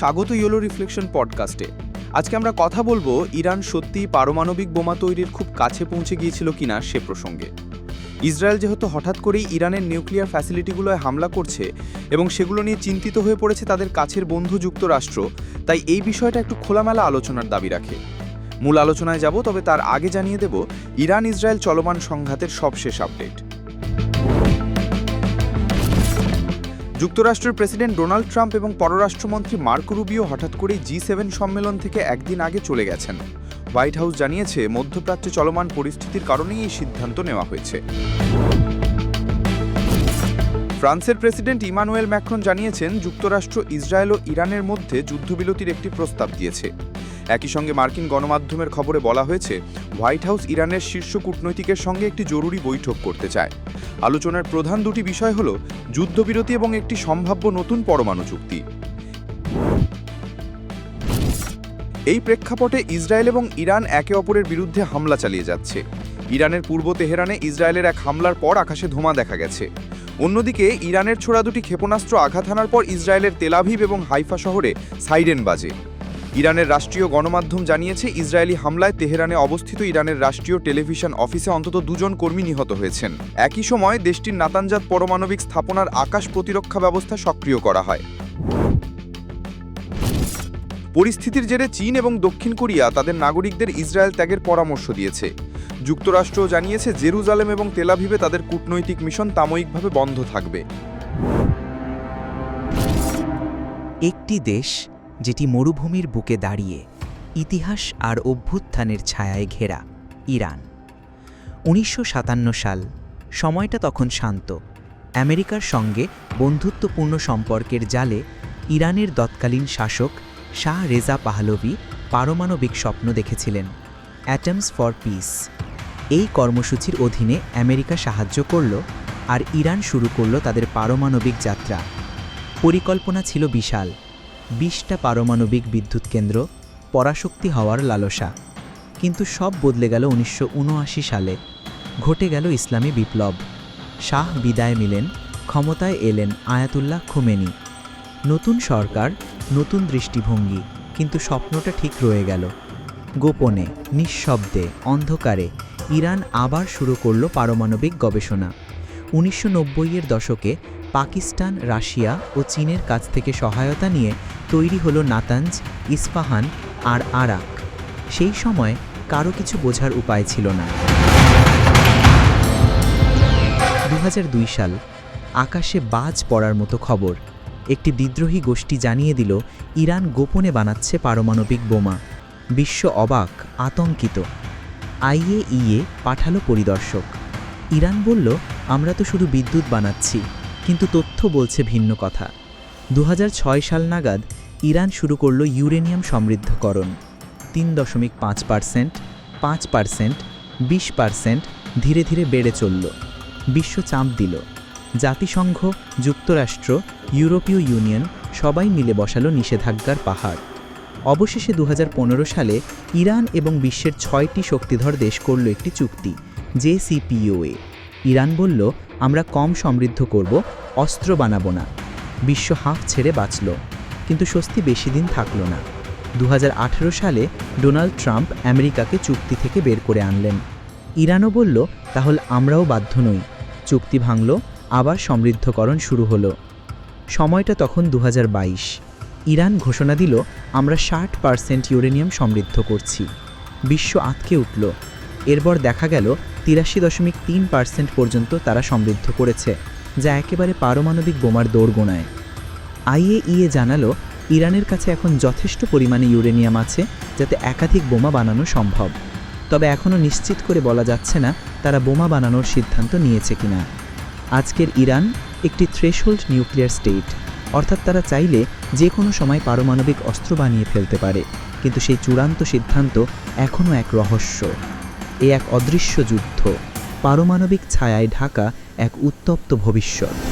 স্বাগত yellow reflection পডকাস্টে। আজকে আমরা কথা বলব, ইরান সত্যি পারমাণবিক বোমা তৈরির খুব কাছে পৌঁছে গিয়েছিল কিনা সে প্রসঙ্গে। ইসরায়েল যেহেতু হঠাৎ করেই ইরানের নিউক্লিয়ার ফ্যাসিলিটিগুলোয় হামলা করছে এবং সেগুলো নিয়ে চিন্তিত হয়ে পড়েছে তাদের কাছের বন্ধু যুক্তরাষ্ট্র, তাই এই বিষয়টা একটু খোলামেলা আলোচনার দাবি রাখে। মূল আলোচনায় যাব, তবে তার আগে জানিয়ে দেব ইরান ইসরায়েল চলমান সংঘাতের সবশেষ আপডেট। যুক্তরাষ্ট্রের প্রেসিডেন্ট ডোনাল্ড ট্রাম্প এবং পররাষ্ট্রমন্ত্রী মার্কো রুবিও হঠাৎ করে জি সেভেন সম্মেলন থেকে একদিন আগে চলে গেছেন। হোয়াইট হাউস জানিয়েছে, মধ্যপ্রাচ্যে চলমান পরিস্থিতির কারণেই এই সিদ্ধান্ত নেওয়া হয়েছে। ফ্রান্সের প্রেসিডেন্ট ইমানুয়েল ম্যাক্রন জানিয়েছেন, যুক্তরাষ্ট্র ইসরায়েল ও ইরানের মধ্যে যুদ্ধবিরতির একটি প্রস্তাব দিয়েছে। একই সঙ্গে মার্কিন গণমাধ্যমের খবরে বলা হয়েছে, হোয়াইট হাউস ইরানের শীর্ষ কূটনৈতিকের সঙ্গে একটি জরুরি বৈঠক করতে চায়। আলোচনার প্রধান দুটি বিষয় হল, যুদ্ধবিরতি এবং একটি সম্ভাব্য নতুন পরমাণু চুক্তি। এই প্রেক্ষাপটে ইসরায়েল এবং ইরান একে অপরের বিরুদ্ধে হামলা চালিয়ে যাচ্ছে। ইরানের পূর্ব তেহরানে ইসরায়েলের এক হামলার পর আকাশে ধোঁয়া দেখা গেছে। অন্যদিকে, ইরানের ছোড়া দুটি ক্ষেপণাস্ত্র আঘাত হানার পর ইসরায়েলের তেলাভিভ এবং হাইফা শহরে সাইরেন বাজে। ইরানের রাষ্ট্রীয় গণমাধ্যম জানিয়েছে, ইসরায়েলি হামলায় তেহরানে অবস্থিত ইরানের রাষ্ট্রীয় টেলিভিশন অফিসে অন্তত দুজন কর্মী নিহত হয়েছেন। একই সময় দেশটির নাতানজাত পারমাণবিক স্থাপনার আকাশ প্রতিরক্ষা ব্যবস্থা সক্রিয় করা হয়। পরিস্থিতির জেরে চীন এবং দক্ষিণ কোরিয়া তাদের নাগরিকদের ইসরায়েল ত্যাগের পরামর্শ দিয়েছে। যুক্তরাষ্ট্র জানিয়েছে, জেরুজালেম এবং তেলাভিভে তাদের কূটনৈতিক মিশন তাময়িকভাবে বন্ধ থাকবে। একটি দেশ যেটি মরুভূমির বুকে দাঁড়িয়ে ইতিহাস আর অভ্যুত্থানের ছায়ায় ঘেরা ইরান। উনিশশো সাতান্ন সাল, সময়টা তখন শান্ত। আমেরিকার সঙ্গে বন্ধুত্বপূর্ণ সম্পর্কের জালে ইরানের তৎকালীন শাসক শাহ রেজা পাহলভি পারমাণবিক স্বপ্ন দেখেছিলেন, অ্যাটমস ফর পিস। এই কর্মসূচির অধীনে আমেরিকা সাহায্য করল আর ইরান শুরু করল তাদের পারমাণবিক যাত্রা। পরিকল্পনা ছিল বিশাল। বিশটা পারমাণবিক বিদ্যুৎ কেন্দ্র পরাশক্তি হওয়ার লালসা। কিন্তু সব বদলে গেল উনিশশো উনআশি সালে। ঘটে গেল ইসলামী বিপ্লব। শাহ বিদায় মিলেন ক্ষমতায় এলেন আয়াতুল্লাহ খোমেনি। নতুন সরকার, নতুন দৃষ্টিভঙ্গি, কিন্তু স্বপ্নটা ঠিক রয়ে গেল। গোপনে, নিঃশব্দে, অন্ধকারে, ইরান আবার শুরু করল পারমাণবিক গবেষণা। উনিশশো এর দশকে পাকিস্তান, রাশিয়া ও চীনের কাছ থেকে সহায়তা নিয়ে তৈরি হলো নাতাঞ্জ ইস্পাহান আর আরাক। সেই সময় কারও কিছু বোঝার উপায় ছিল না। দু হাজার দুই সাল আকাশে বাজ পড়ার মতো খবর। একটি বিদ্রোহী গোষ্ঠী জানিয়ে দিল, ইরান গোপনে বানাচ্ছে পারমাণবিক বোমা। বিশ্ব অবাক, আতঙ্কিত। আইএইএ পাঠালো পরিদর্শক। ইরান বলল, আমরা তো শুধু বিদ্যুৎ বানাচ্ছি কিন্তু তথ্য বলছে ভিন্ন কথা। দু হাজার ছয় সাল নাগাদ ইরান শুরু করল ইউরেনিয়াম সমৃদ্ধকরণ। তিন দশমিক পাঁচ পার্সেন্ট পাঁচ পার্সেন্ট, বিশ পার্সেন্ট ধীরে ধীরে বেড়ে চলল। বিশ্ব চাপ দিল। জাতিসংঘ, যুক্তরাষ্ট্র, ইউরোপীয় ইউনিয়ন সবাই মিলে বসালো নিষেধাজ্ঞার পাহাড়। অবশেষে দু হাজার পনেরো সালে ইরান এবং বিশ্বের ছয়টি শক্তিধর দেশ করল একটি চুক্তি, জেসিপিওএ। ইরান বলল, আমরা কম সমৃদ্ধ করব, অস্ত্র বানাবো না। বিশ্ব হাঁফ ছেড়ে বাঁচল, কিন্তু স্বস্তি বেশি দিন থাকল না। দু হাজার আঠেরো সালে ডোনাল্ড ট্রাম্প আমেরিকাকে চুক্তি থেকে বের করে আনলেন। ইরানও বলল, তাহলে আমরাও বাধ্য নই। চুক্তি ভাঙল, আবার সমৃদ্ধকরণ শুরু হলো। সময়টা তখন দু হাজার বাইশ। ইরান ঘোষণা দিল, আমরা ষাট পার্সেন্ট ইউরেনিয়াম সমৃদ্ধ করছি। বিশ্ব আতকে উঠল। এরপর দেখা গেল তিরাশি দশমিক তিন পার্সেন্ট পর্যন্ত তারা সমৃদ্ধ করেছে, যা একেবারে পারমাণবিক বোমার দৌড় গোনায় আইএইএ জানালো, ইরানের কাছে এখন যথেষ্ট পরিমাণে ইউরেনিয়াম আছে, যাতে একাধিক বোমা বানানো সম্ভব। তবে এখনও নিশ্চিত করে বলা যাচ্ছে না তারা বোমা বানানোর সিদ্ধান্ত নিয়েছে কিনা। আজকের ইরান একটি থ্রেশহোল্ড নিউক্লিয়ার স্টেট অর্থাৎ তারা চাইলে যে কোনো সময় পারমাণবিক অস্ত্র বানিয়ে ফেলতে পারে, কিন্তু সেই চূড়ান্ত সিদ্ধান্ত এখনও এক রহস্য। এ এক অদৃশ্য যুদ্ধ। পারমাণবিক ছায়ায় ঢাকা এক উত্তপ্ত ভবিষ্যৎ।